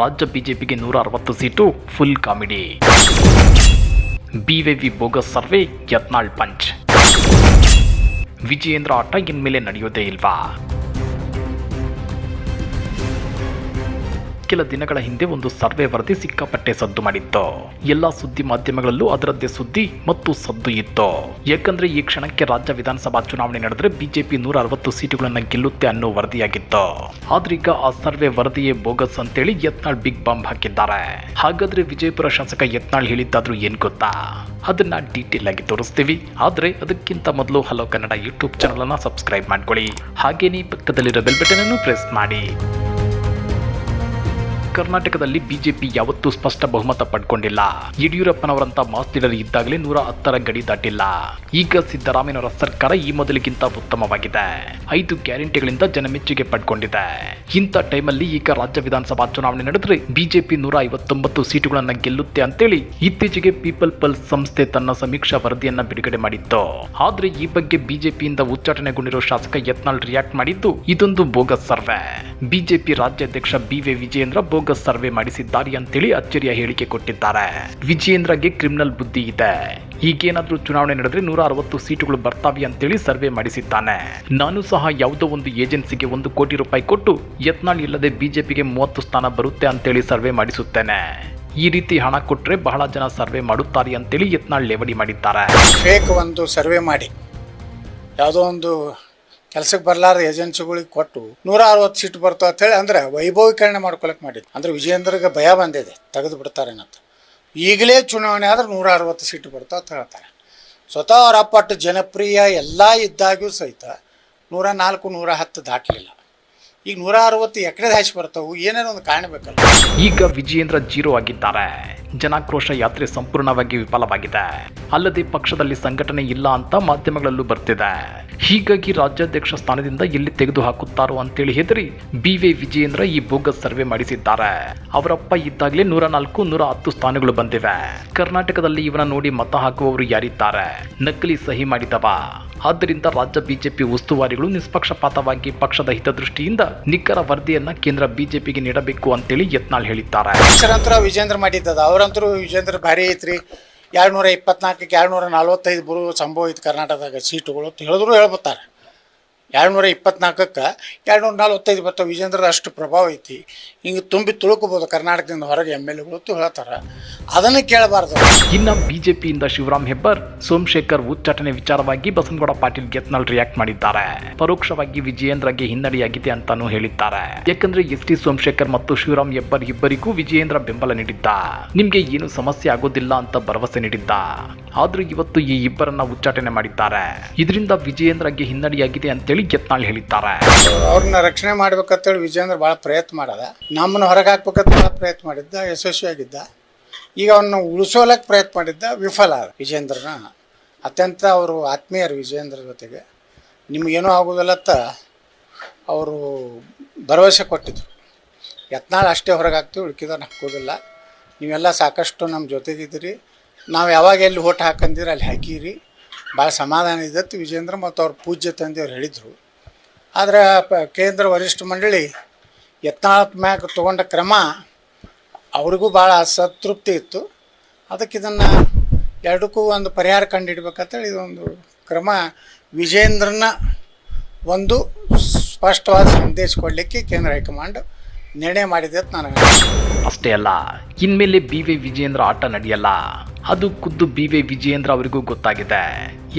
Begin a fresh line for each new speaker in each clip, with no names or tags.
ರಾಜ್ಯ ಬಿಜೆಪಿಗೆ ನೂರ ಅರವತ್ತು seat full comedy ಬಿವೆವಿ bogus survey, Yatnal punch. Vijayendra ಆಟ ಇನ್ಮೇಲೆ ನಡೆಯೋದೇ ಇಲ್ವಾ? ಕೆಲ ದಿನಗಳ ಹಿಂದೆ ಒಂದು ಸರ್ವೆ ವರದಿ ಸಿಕ್ಕಾಪಟ್ಟೆ ಸದ್ದು ಮಾಡಿತ್ತು. ಎಲ್ಲಾ ಸುದ್ದಿ ಮಾಧ್ಯಮಗಳಲ್ಲೂ ಅದರದ್ದೇ ಸುದ್ದಿ ಮತ್ತು ಸದ್ದು ಇತ್ತು. ಯಾಕಂದ್ರೆ ಈ ಕ್ಷಣಕ್ಕೆ ರಾಜ್ಯ ವಿಧಾನಸಭಾ ಚುನಾವಣೆ ನಡೆದ್ರೆ ಬಿಜೆಪಿ ನೂರ ಅರವತ್ತು ಸೀಟುಗಳನ್ನ ಗೆಲ್ಲುತ್ತೆ ಅನ್ನೋ ವರದಿಯಾಗಿತ್ತು. ಆದ್ರೀಗ ಆ ಸರ್ವೆ ವರದಿಯೇ ಬೋಗಸ್ ಅಂತೇಳಿ ಯತ್ನಾಳ್ ಬಿಗ್ ಬಾಂಬ್ ಹಾಕಿದ್ದಾರೆ. ಹಾಗಾದ್ರೆ ವಿಜಯಪುರ ಶಾಸಕ ಯತ್ನಾಳ್ ಹೇಳಿದ್ದಾದ್ರೂ ಏನ್ ಗೊತ್ತಾ? ಅದನ್ನ ಡೀಟೇಲ್ ಆಗಿ ತೋರಿಸ್ತೀವಿ. ಆದ್ರೆ ಅದಕ್ಕಿಂತ ಮೊದಲು ಹಲೋ ಕನ್ನಡ ಯೂಟ್ಯೂಬ್ ಚಾನಲ್ ಅನ್ನ ಸಬ್ಸ್ಕ್ರೈಬ್ ಮಾಡ್ಕೊಳ್ಳಿ. ಹಾಗೇನೇ ಪಕ್ಕದಲ್ಲಿರೋ ಬೆಲ್ ಬಟನ್ ಅನ್ನು ಪ್ರೆಸ್ ಮಾಡಿ. ಕರ್ನಾಟಕದಲ್ಲಿ ಬಿಜೆಪಿ ಯಾವತ್ತೂ ಸ್ಪಷ್ಟ ಬಹುಮತ ಪಡ್ಕೊಂಡಿಲ್ಲ. ಯಡಿಯೂರಪ್ಪನವರಂತ ಮಾಸ್ತಿಡರ್ ಇದ್ದಾಗಲೇ ನೂರ ಹತ್ತರ ಗಡಿ ದಾಟಿಲ್ಲ. ಈಗ ಸಿದ್ದರಾಮಯ್ಯನವರ ಸರ್ಕಾರ ಈ ಮೊದಲಿಗಿಂತ ಉತ್ತಮವಾಗಿದೆ. ಐದು ಗ್ಯಾರಂಟಿಗಳಿಂದ ಜನಮೆಚ್ಚುಗೆ ಪಡ್ಕೊಂಡಿದೆ. ಇಂಥ ಟೈಮಲ್ಲಿ ಈಗ ರಾಜ್ಯ ವಿಧಾನಸಭಾ ಚುನಾವಣೆ ನಡೆದ್ರೆ ಬಿಜೆಪಿ ನೂರ ಐವತ್ತೊಂಬತ್ತು ಸೀಟುಗಳನ್ನ ಗೆಲ್ಲುತ್ತೆ ಅಂತೇಳಿ ಇತ್ತೀಚೆಗೆ ಪೀಪಲ್ ಪಲ್ಸ್ ಸಂಸ್ಥೆ ತನ್ನ ಸಮೀಕ್ಷಾ ವರದಿಯನ್ನ ಬಿಡುಗಡೆ ಮಾಡಿತ್ತು. ಆದ್ರೆ ಈ ಬಗ್ಗೆ ಬಿಜೆಪಿಯಿಂದ ಉಚ್ಚಾಟನೆಗೊಂಡಿರುವ ಶಾಸಕ ಯತ್ನಾಳ್ ರಿಯಾಕ್ಟ್ ಮಾಡಿದ್ದು ಇದೊಂದು ಬೋಗಸ್ ಸರ್ವೆ. ಬಿಜೆಪಿ ರಾಜ್ಯಾಧ್ಯಕ್ಷ B V Vijayendra bogus survey ಮಾಡಿಸಿದ್ದಾರೆ ಅಂತೇಳಿ ಅಚ್ಚರಿಯ ಹೇಳಿಕೆ ಕೊಟ್ಟಿದ್ದಾರೆ. ವಿಜಯೇಂದ್ರಗೆ ಕ್ರಿಮಿನಲ್ ಬುದ್ಧಿ ಇದೆ. ಈಗೇನಾದ್ರೂ ಚುನಾವಣೆ ನಡೆದ್ರೆ ನೂರ ಅರವತ್ತು ಸೀಟುಗಳು ಬರ್ತಾವೆ ಅಂತೇಳಿ ಸರ್ವೆ ಮಾಡಿಸಿದ್ದಾನೆ. ನಾನು ಸಹ ಯಾವುದೋ ಒಂದು ಏಜೆನ್ಸಿಗೆ ಒಂದು ಕೋಟಿ ರೂಪಾಯಿ ಕೊಟ್ಟು ಯತ್ನಾಳ್ ಇಲ್ಲದೆ ಬಿಜೆಪಿಗೆ ಮೂವತ್ತು ಸ್ಥಾನ ಬರುತ್ತೆ ಅಂತೇಳಿ ಸರ್ವೆ ಮಾಡಿಸುತ್ತೇನೆ. ಈ ರೀತಿ ಹಣ ಕೊಟ್ಟರೆ ಬಹಳ ಜನ ಸರ್ವೆ ಮಾಡುತ್ತಾರೆ ಅಂತೇಳಿ ಯತ್ನಾಳ್ ಲೇವಡಿ ಮಾಡಿದ್ದಾರೆ.
ಒಂದು ಸರ್ವೆ ಮಾಡಿ. ಯಾವುದೋ ಒಂದು ಕೆಲಸಕ್ಕೆ ಬರಲಾರ್ದ ಏಜೆನ್ಸಿಗಳಿಗೆ ಕೊಟ್ಟು ನೂರ ಅರವತ್ತು ಸೀಟ್ ಬರ್ತಾವ ಅಂತೇಳಿ ಅಂದ್ರೆ ವೈಭವೀಕರಣ ಮಾಡ್ಕೊಳಕ್ಕೆ ಮಾಡಿದ್ದು ಅಂದ್ರೆ ವಿಜಯೇಂದ್ರಗೆ ಭಯ ಬಂದಿದೆ. ತೆಗೆದು ಬಿಡ್ತಾರೇನಂತ ಈಗಲೇ ಚುನಾವಣೆ ಆದ್ರೆ ನೂರ ಅರವತ್ತು ಸೀಟ್ ಬರ್ತಾವ ಅಂತ ಹೇಳ್ತಾರೆ. ಸ್ವತಃ ಅವರ ಅಪ್ಪಟ್ಟು ಜನಪ್ರಿಯ ಎಲ್ಲ ಇದ್ದಾಗ್ಯೂ ಸಹಿತ ನೂರ ನಾಲ್ಕು ನೂರ ಹತ್ತು ದಾಟಲಿಲ್ಲ. ಈಗ ನೂರ ಅರವತ್ತು ಎಕರೆ ಹಾಸಿ ಬರ್ತಾವು ಏನೇನೋ ಒಂದು ಕಾರಣ ಬೇಕಲ್ಲ.
ಈಗ ವಿಜಯೇಂದ್ರ ಜೀರೋ ಆಗಿದ್ದಾರೆ. ಜನಾಕ್ರೋಶ ಯಾತ್ರೆ ಸಂಪೂರ್ಣವಾಗಿ ವಿಫಲವಾಗಿದೆ. ಅಲ್ಲದೆ ಪಕ್ಷದಲ್ಲಿ ಸಂಘಟನೆ ಇಲ್ಲ ಅಂತ ಮಾಧ್ಯಮಗಳಲ್ಲೂ ಬರ್ತಿದೆ. ಹೀಗಾಗಿ ರಾಜ್ಯಾಧ್ಯಕ್ಷ ಸ್ಥಾನದಿಂದ ಎಲ್ಲಿ ತೆಗೆದು ಹಾಕುತ್ತಾರೋ ಅಂತೇಳಿ ಹೆದರಿ ಬಿ ವಿ ವಿಜಯೇಂದ್ರ ಈ ಬೋಗಸ್ ಸರ್ವೆ ಮಾಡಿಸಿದ್ದಾರೆ. ಅವರಪ್ಪ ಇದ್ದಾಗಲೇ ನೂರ ನಾಲ್ಕು ನೂರ ಹತ್ತು ಸ್ಥಾನಗಳು ಬಂದಿವೆ. ಕರ್ನಾಟಕದಲ್ಲಿ ಇವನ ನೋಡಿ ಮತ ಹಾಕುವವರು ಯಾರಿದ್ದಾರೆ? ನಕಲಿ ಸಹಿ ಮಾಡಿದವ. ಆದ್ದರಿಂದ ರಾಜ್ಯ ಬಿಜೆಪಿ ಉಸ್ತುವಾರಿಗಳು ನಿಷ್ಪಕ್ಷಪಾತವಾಗಿ ಪಕ್ಷದ ಹಿತದೃಷ್ಟಿಯಿಂದ ನಿಖರ ವರದಿಯನ್ನ ಕೇಂದ್ರ ಬಿಜೆಪಿಗೆ ನೀಡಬೇಕು ಅಂತೇಳಿ ಯತ್ನಾಳ್ ಹೇಳಿದ್ದಾರೆ.
ಅಕ್ಷರಂತರ ವಿಜೇಂದ್ರ ಮಾಡಿದ್ದದ ಅವರಂತರೂ ವಿಜೇಂದ್ರ ಭಾರಿ ಐತ್ರಿ. ಎರಡು ನೂರ ಇಪ್ಪತ್ನಾಲ್ಕಕ್ಕೆ ಎರಡು ನೂರ ನಲ್ವತ್ತೈದು ಬರು ಸಂಭವ ಐತಿ ಕರ್ನಾಟಕದಾಗ ಸೀಟುಗಳು ಅಂತ ಹೇಳಿದ್ರು ಹೇಳ್ಬೋತಾರೆ ಎರಡು ನೂರ ಇಪ್ಪತ್ನಾಲ್ಕಕ್ಕೆ ಎರಡು ನೂರ ನಲ್ವತ್ತೈದು ಬರ್ತಾವೆ ವಿಜೇಂದ್ರದ ಅಷ್ಟು ಪ್ರಭಾವ ಐತಿ. ಹಿಂಗೆ ತುಂಬಿ ತುಳುಕೋಬೋದು ಕರ್ನಾಟಕದಿಂದ ಹೊರಗೆ ಎಂ ಎಲ್ ಎಗಳು ಅಂತ ಹೇಳ್ತಾರೆ. ಅದನ್ನು ಕೇಳಬಾರದು.
ಇನ್ನ ಬಿಜೆಪಿಯಿಂದ ಶಿವರಾಮ್ ಹೆಬ್ಬಾರ್ ಸೋಮಶೇಖರ್ ಉಚ್ಚಾಟನೆ ವಿಚಾರವಾಗಿ ಬಸನಗೌಡ ಪಾಟೀಲ್ ಗೆತ್ನಲ್ ರಿಯಾಕ್ಟ್ ಮಾಡಿದ್ದಾರೆ. ಪರೋಕ್ಷವಾಗಿ ವಿಜಯೇಂದ್ರಗೆ ಹಿನ್ನಡೆಯಾಗಿದೆ ಅಂತಾನೂ ಹೇಳಿದ್ದಾರೆ. ಯಾಕಂದ್ರೆ ಎಸ್ ಟಿ ಸೋಮಶೇಖರ್ ಮತ್ತು ಶಿವರಾಮ್ ಹೆಬ್ಬಾರ್ ಇಬ್ಬರಿಗೂ ವಿಜಯೇಂದ್ರ ಬೆಂಬಲ ನೀಡಿದ್ದ. ನಿಮ್ಗೆ ಏನು ಸಮಸ್ಯೆ ಆಗೋದಿಲ್ಲ ಅಂತ ಭರವಸೆ ನೀಡಿದ್ದ. ಆದ್ರೂ ಇವತ್ತು ಈ ಇಬ್ಬರನ್ನ ಉಚ್ಚಾಟನೆ ಮಾಡಿದ್ದಾರೆ. ಇದರಿಂದ ವಿಜಯೇಂದ್ರಗೆ ಹಿನ್ನಡೆಯಾಗಿದೆ ಅಂತೇಳಿ ಗೆತ್ನಾಳ್ ಹೇಳಿದ್ದಾರೆ.
ಅವ್ರನ್ನ ರಕ್ಷಣೆ ಮಾಡ್ಬೇಕಂತೇಳಿ ವಿಜಯೇಂದ್ರ ಬಹಳ ಪ್ರಯತ್ನ ಮಾಡದ ನಮ್ಮನ್ನು ಹೊರಗಾಕ್ಬೇಕಂತ ಭಾಳ ಪ್ರಯತ್ನ ಮಾಡಿದ್ದ ಯಶಸ್ವಿಯಾಗಿದ್ದ. ಈಗ ಅವನ್ನ ಉಳಿಸೋಲಕ್ಕೆ ಪ್ರಯತ್ನ ಮಾಡಿದ್ದ ವಿಫಲ ವಿಜೇಂದ್ರನ. ಅತ್ಯಂತ ಅವರು ಆತ್ಮೀಯರು ವಿಜೇಂದ್ರ ಜೊತೆಗೆ. ನಿಮಗೇನೂ ಆಗೋದಿಲ್ಲತ್ತ ಅವರು ಭರವಸೆ ಕೊಟ್ಟಿದ್ರು. ಯತ್ನಾಳ್ ಅಷ್ಟೇ ಹೊರಗೆ ಹಾಕ್ತೀವಿ ಉಳ್ಕಿದವ್ರನ್ನ ಹಾಕೋದಿಲ್ಲ ನೀವೆಲ್ಲ ಸಾಕಷ್ಟು ನಮ್ಮ ಜೊತೆಗಿದ್ದೀರಿ. ನಾವು ಯಾವಾಗ ಎಲ್ಲಿ ಓಟ್ ಹಾಕಂದಿರಿ, ಅಲ್ಲಿ ಹಾಕೀರಿ. ಭಾಳ ಸಮಾಧಾನ ಇದ್ದತ್ತು ವಿಜೇಂದ್ರ ಮತ್ತು ಅವ್ರ ಪೂಜ್ಯ ತಂದೆಯವ್ರು ಹೇಳಿದರು. ಆದರೆ ಕೇಂದ್ರ ವರಿಷ್ಠ ಮಂಡಳಿ ಯತ್ನಾಳ್ ಮ್ಯಾಗ ತೊಗೊಂಡ ಕ್ರಮ ಅವ್ರಿಗೂ ಭಾಳ ಸತೃಪ್ತಿ ಇತ್ತು. ಅದಕ್ಕೆ ಇದನ್ನು ಎರಡಕ್ಕೂ ಒಂದು ಪರಿಹಾರ ಕಂಡುಹಿಡ್ಬೇಕಂತೇಳಿ ಇದೊಂದು ಕ್ರಮ ವಿಜೇಂದ್ರನ ಒಂದು ಸ್ಪಷ್ಟವಾದ ಸಂದೇಶ ಕೊಡಲಿಕ್ಕೆ ಕೇಂದ್ರ ಹೈಕಮಾಂಡ್ ನಿರ್ಣಯ ಮಾಡಿದೆ ನನಗೆ
ಅಷ್ಟೇ ಅಲ್ಲ, ಇನ್ಮೇಲೆ ಬಿ ವಿ ವಿಜಯೇಂದ್ರ ಆಟ ನಡೆಯಲ್ಲ. ಅದು ಖುದ್ದು ಬಿ ವಿ ವಿಜಯೇಂದ್ರ ಅವರಿಗೂ ಗೊತ್ತಾಗಿದೆ.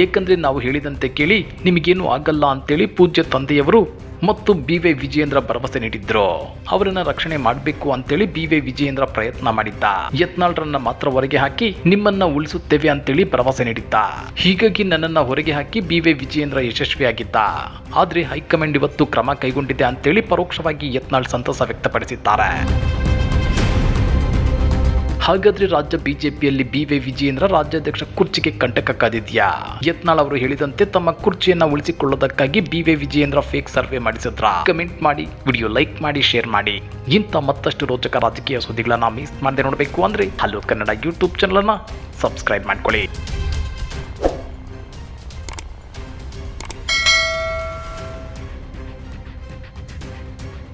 ಏಕೆಂದ್ರೆ ನಾವು ಹೇಳಿದಂತೆ ಕೇಳಿ ನಿಮಗೇನು ಆಗಲ್ಲ ಅಂತೇಳಿ ಪೂಜ್ಯ ತಂದೆಯವರು ಮತ್ತು ಬಿ ವೈ ವಿಜಯೇಂದ್ರ ಭರವಸೆ ನೀಡಿದ್ರು. ಅವರನ್ನ ರಕ್ಷಣೆ ಮಾಡಬೇಕು ಅಂತೇಳಿ ಬಿ ವೈ ವಿಜಯೇಂದ್ರ ಪ್ರಯತ್ನ ಮಾಡಿದ್ದ. ಯತ್ನಾಳ್ರನ್ನ ಮಾತ್ರ ಹೊರಗೆ ಹಾಕಿ ನಿಮ್ಮನ್ನ ಉಳಿಸುತ್ತೇವೆ ಅಂತೇಳಿ ಭರವಸೆ ನೀಡಿದ್ದ. ಹೀಗಾಗಿ ನನ್ನನ್ನ ಹೊರಗೆ ಹಾಕಿ ಬಿ ವೈ ವಿಜಯೇಂದ್ರ ಯಶಸ್ವಿಯಾಗಿದ್ದ. ಆದ್ರೆ ಹೈಕಮಾಂಡ್ ಇವತ್ತು ಕ್ರಮ ಕೈಗೊಂಡಿದೆ ಅಂತೇಳಿ ಪರೋಕ್ಷವಾಗಿ ಯತ್ನಾಳ್ ಸಂತಸ ವ್ಯಕ್ತಪಡಿಸಿದ್ದಾರೆ. ಹಾಗಾದ್ರೆ ರಾಜ್ಯ ಬಿಜೆಪಿಯಲ್ಲಿ ಬಿ ವೈ ವಿಜಯೇಂದ್ರ ರಾಜ್ಯಾಧ್ಯಕ್ಷ ಕುರ್ಚಿಗೆ ಕಂಟಕ ಕಾದಿದ್ಯಾ? ಯತ್ನಾಳ್ ಅವರು ಹೇಳಿದಂತೆ ತಮ್ಮ ಕುರ್ಚಿಯನ್ನ ಉಳಿಸಿಕೊಳ್ಳೋದಕ್ಕಾಗಿ B Y Vijayendra fake survey ಮಾಡಿಸಿದ್ರ? ಕಮೆಂಟ್ ಮಾಡಿ ವಿಡಿಯೋ ಲೈಕ್ ಮಾಡಿ ಶೇರ್ ಮಾಡಿ. ಇಂಥ ಮತ್ತಷ್ಟು ರೋಚಕ ರಾಜಕೀಯ ಸುದ್ದಿಗಳನ್ನ ಮಿಸ್ ಮಾಡದೆ ನೋಡಬೇಕು ಅಂದ್ರೆ ಹಲೋ ಕನ್ನಡ ಯೂಟ್ಯೂಬ್ ಚಾನಲ್ ಅನ್ನ ಸಬ್ಸ್ಕ್ರೈಬ್ ಮಾಡ್ಕೊಳ್ಳಿ.